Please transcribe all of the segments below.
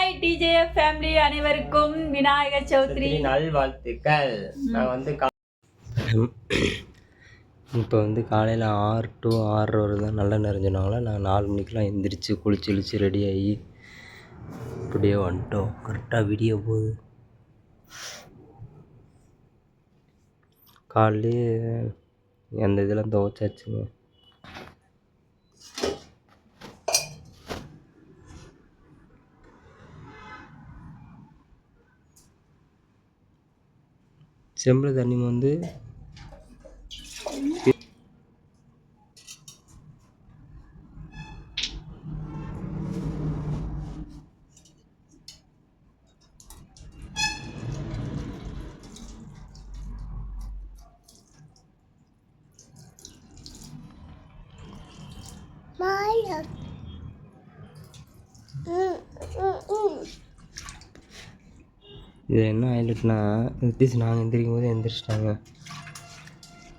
Hi DJ family அனைவருக்கும் விநாயகர் சௌத்ரி. நல் வாழ்த்துக்கள் நான் வந்து இப்போ வந்து காலையில் ஆறு டு ஆறரை வரை தான் நல்லா நிறைஞ்சினாங்களா நான் நாலு மணிக்கெலாம் எந்திரிச்சு குளிச்சு இழிச்சு ரெடி ஆகி இப்படியே வந்துட்டோம். கரெக்டாக விடிய போகுது. காலையிலே அந்த இதெல்லாம் துவைச்சாச்சுங்க? செம்பில் தண்ணி வந்து இது என்ன ஹைலைட்னா திஸ் நாங்கள் எந்திரிக்கும் போது எந்திரிச்சிட்டாங்க.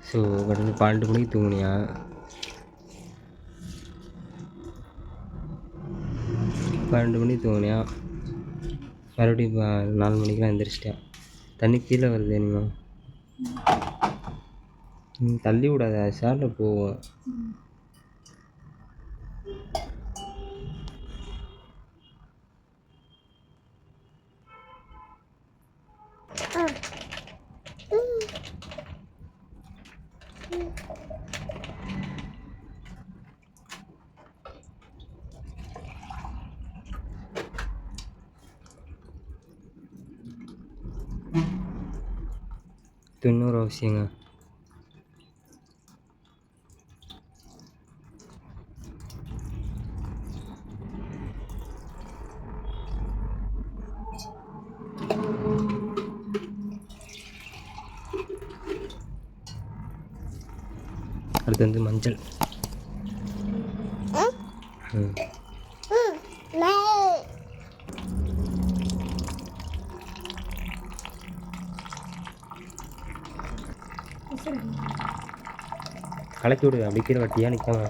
ஸோ கடந்து பன்னெண்டு மணிக்கு தூங்கினியா? பன்னெண்டு மணிக்கு தூங்கினியா? மறுபடியும் இப்போ நாலு மணிக்கெலாம் எந்திரிச்சிட்டேன். தண்ணி கீழே வருது இனிமே. தள்ளி விடாத ஷேரில் போவோம் இன்னொரு அவசியங்க அடுத்து வந்து மஞ்சள் ம். கலக்கி விடு அப்படி கீழே வட்டியாக நிற்காம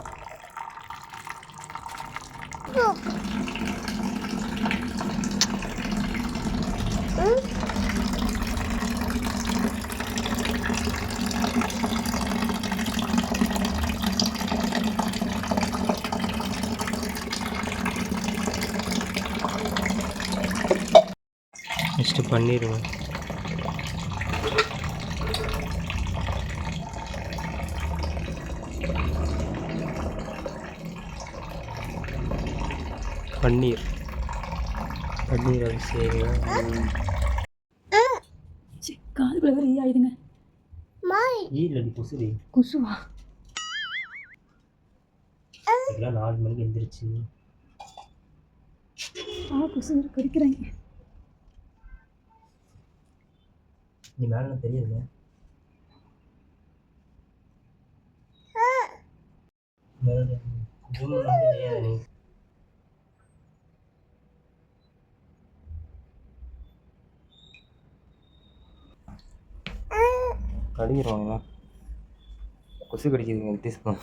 நெக்ஸ்ட்டு பண்ணிடுங்க பன்னீர். பன்னீர் அபிஷேகம் காதுக்குள்ள வேற ஈ ஆயிடுங்க கொசுடி குசுவா? இதெல்லாம் நாலு மணிக்கு எந்திரிச்சு. ஆ குசு வேற கடிக்கிறாங்க. நீ மேலே தெரியுதுல மேலே பண்ணி கடிக்கிறோம் கொசு கடிக்குதுங்க நிதிஷ்கம்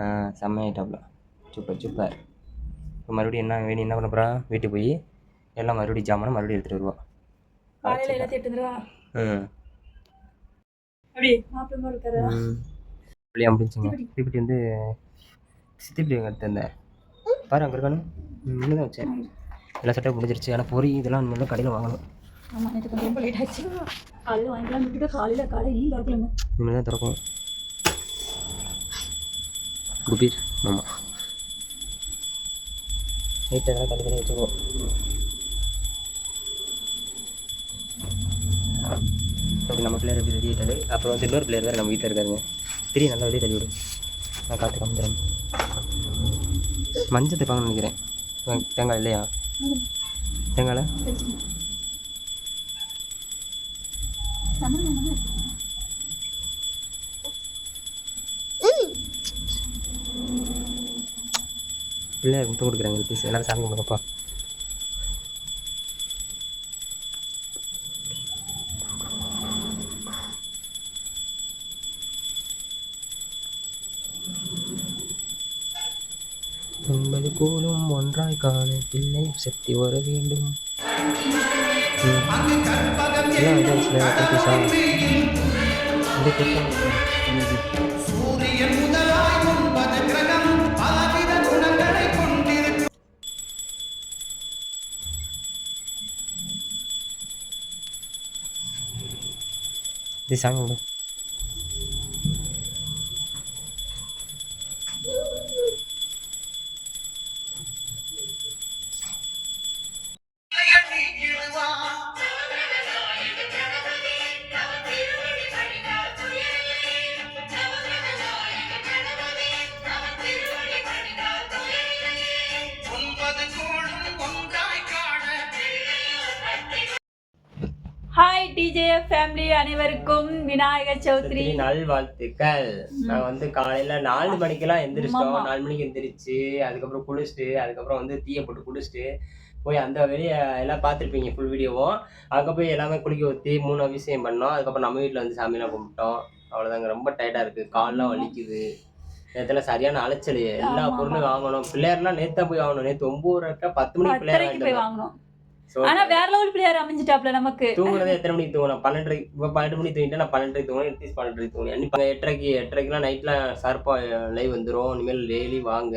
ஆ செம்மையாயிட்டாப்ல சூப்பர் சூப்பர். இப்போ மறுபடியும் என்ன வேணும் என்ன பண்ண போகிறா வீட்டுக்கு போய் எல்லாம் மறுபடியும் ஜாமான் மறுபடியும் எடுத்துகிட்டு வருவா. காலையில எல்லாத்தையும் எடுத்துருவா ம். அப்படி மாப்பிள்ளை மாதிரி இருக்காரா? பிள்ளையா முடிஞ்சுங்க தீப்பெட்டி வந்து சித்திப்பட்டி எடுத்து வந்தேன் பாரு அங்கே இருக்கானு. இன்னும் தான் வச்சேன். எல்லா செட்டப் முடிஞ்சிருச்சு. ஆனால் பொறி இதெல்லாம் இனிமேல் கடையில் வாங்கணும். ஆமா நேற்று கொஞ்சம் ரொம்ப லேட் ஆச்சு. காலையில் வாங்கிக்கலாம் விட்டுட்டு காலையில கடை ஈ திறக்கலங்க. இனிமேல் தான் திறக்கும் குபீர் ஆமாம் தனி தனி வச்சுக்குவோம் அப்படி நம்ம பிள்ளையர் எப்படி ரெடி ஆகிட்டாரு அப்புறம் வந்து இன்னொரு பிள்ளையர் வேறு நம்ம வீட்டில் இருக்காருங்க. திரி நல்லா வெளியே தள்ளி நான் காற்று காமிக்கிறேன் மஞ்சள் தைப்பாங்கன்னு நினைக்கிறேன். தேங்- தேங்காய் இல்லையா? தேங்காயில்? பிள்ளையார் முத்தம் கொடுக்குறாங்க ப்ளீஸ் எல்லாரும் சாமி கும்பிடுங்கப்பா ஒன்பது கோலும் ஒன்றாய் காண பிள்ளை சக்தி வர வேண்டும். ம். எல்லாம் இதாச்சுல, confuse ஆ? இந்த question ம். இது டிஜேஎஃப் ஃபேமிலி அனைவருக்கும் விநாயகர் சௌத்ரி. நல்வாழ்த்துக்கள் நான் வந்து காலையில நாலு மணிக்கெல்லாம் எந்திரிச்சிட்டோம். நாலு மணிக்கு எந்திரிச்சு அதுக்கப்புறம் குளிச்சுட்டு அதுக்கப்புறம் வந்து தீயை போட்டு குளிச்சுட்டு போய் அந்த வெளியே எல்லாம் பார்த்துருப்பீங்க ஃபுல் வீடியோவும் அங்கே போய் எல்லாமே குளிக்க ஊற்றி மூணு அபிஷேகம் பண்ணோம். அதுக்கப்புறம் நம்ம வீட்டில் வந்து சாமியெல்லாம் கும்பிட்டோம். அவ்வளோதாங்க ரொம்ப டயர்டாக இருக்குது கால்லாம் வலிக்குது. நேத்துல சரியான அலைச்சல். எல்லா பொருளும் வாங்கணும். பிள்ளையார்லாம் நேத்தா போய் வாங்கணும். நேத்து ஒன்பது பத்து மணிக்கு பிள்ளையார் வாங்கணும். ஆனா வேற லெவல் பிள்ளையார் அமைஞ்சிட்டாப்ல நமக்கு. தூங்குனதே எத்தனை மணிக்கு தூங்கணும்? பன்னெண்டரை இப்போ பன்னெண்டு மணிக்கு தூங்கிட்டா நான் பன்னெண்டரைக்கு தூங்கணும் எட்டு பன்னெண்டரைக்கு தூங்கணும். அன்னைக்கு எட்டரைக்கு எட்டரைக்குலாம் நைட்லாம் ஷார்ப்பாக லைவ் வந்துடும் இனிமேல் டெய்லி வாங்க.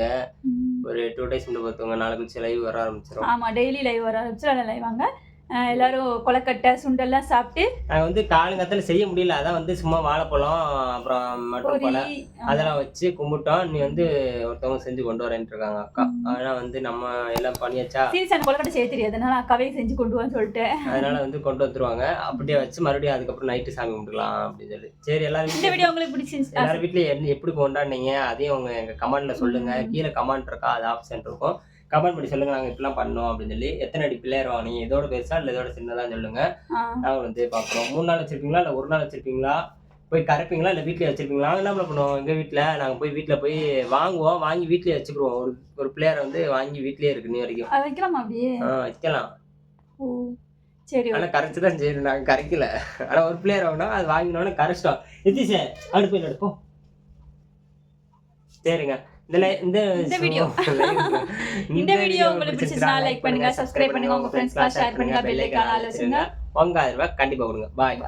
ஒரு டூ டேஸ் முன்னாடி பார்த்துங்க நாளை கழிச்சு லைவ் வர ஆரம்பிச்சிடும் ஆமா டெய்லி லைவ் வர ஆரம்பிச்சு அதில் லைவ் வாங்க. எல்லாரும் கொலக்கட்டை சுண்டெல்லாம் சாப்பிட்டு நாங்கள் வந்து காலங்கத்தில் செய்ய முடியல. அதான் வந்து சும்மா வாழைப்பழம் அப்புறம் பொரி பழம் அதெல்லாம் வச்சு கும்பிட்டோம். நீ வந்து ஒருத்தவங்க செஞ்சு கொண்டு வரேன்ட்டு இருக்காங்க அக்கா. ஆனால் வந்து நம்ம எல்லாம் பண்ணியாச்சா? சீசன் கொலக்கட்டை செய்ய தெரியாது. அதனால அக்காவே செஞ்சு கொண்டு வான்னு சொல்லிட்டு. அதனால வந்து கொண்டு வந்துருவாங்க. அப்படியே வச்சு மறுபடியும் அதுக்கப்புறம் நைட்டு சாமி கும்பிட்டுக்கலாம் அப்படின்னு சொல்லி. சரி எல்லாரும் இந்த வீடியோ உங்களுக்கு பிடிச்சிருந்துச்சு எல்லாரும் என்ன- எப்படி கொண்டாடுனீங்க? அதையும் உங்க எங்க கமெண்ட்ல சொல்லுங்க. கீழே கமெண்ட் இருக்கா? அது ஆப்ஷன் இருக்கும். கமெண்ட் பண்ணி சொல்லுங்க நாங்க இப்படிலாம் பண்ணோம் அப்படின்னு சொல்லி எத்தனை அடி பிள்ளையர் வாங்கினீங்க இதோட பெருசா இல்ல இதோட சின்னதா சொல்லுங்க. நாங்க வந்து பாக்குறோம் மூணு நாள் வச்சிருப்பீங்களா? இல்ல ஒரு நாள் வச்சிருப்பீங்களா? போய் கரைப்பீங்களா இல்ல வீட்லயே வச்சிருப்பீங்களா? நாங்க என்ன பண்ணுவோம் எங்க வீட்ல நாங்க போய் வீட்ல போய் வாங்குவோம். வாங்கி வீட்லயே வச்சுக்கிருவோம். ஒரு ஒரு பிள்ளையார வந்து வாங்கி வீட்லயே இருக்கு நீ வரைக்கும். வைக்கலாமா அப்படியே? ஆ, வைக்கலாம். ஓ சரி ஆனா கரைச்சு தான் செய்யணும். நாங்க கரைக்கல. ஆனா ஒரு பிளேயர் வாங்கினா அது வாங்கினோடனே கரைச்சிட்டோம். எத்திசே அடுப்பு போய் எடுப்போம் சரிங்க. இந்த இந்த video. இந்த வீடியோ உங்களுக்கு பிடிச்சிருந்தா லைக் பண்ணுங்க சப்ஸ்கிரைப் பண்ணுங்க உங்க ஃப்ரெண்ட்ஸ்லாம் ஷேர் பண்ணுங்க பெல் ஐகான் ஆல் ஆதரவை கண்டிப்பா கொடுங்க. பாய்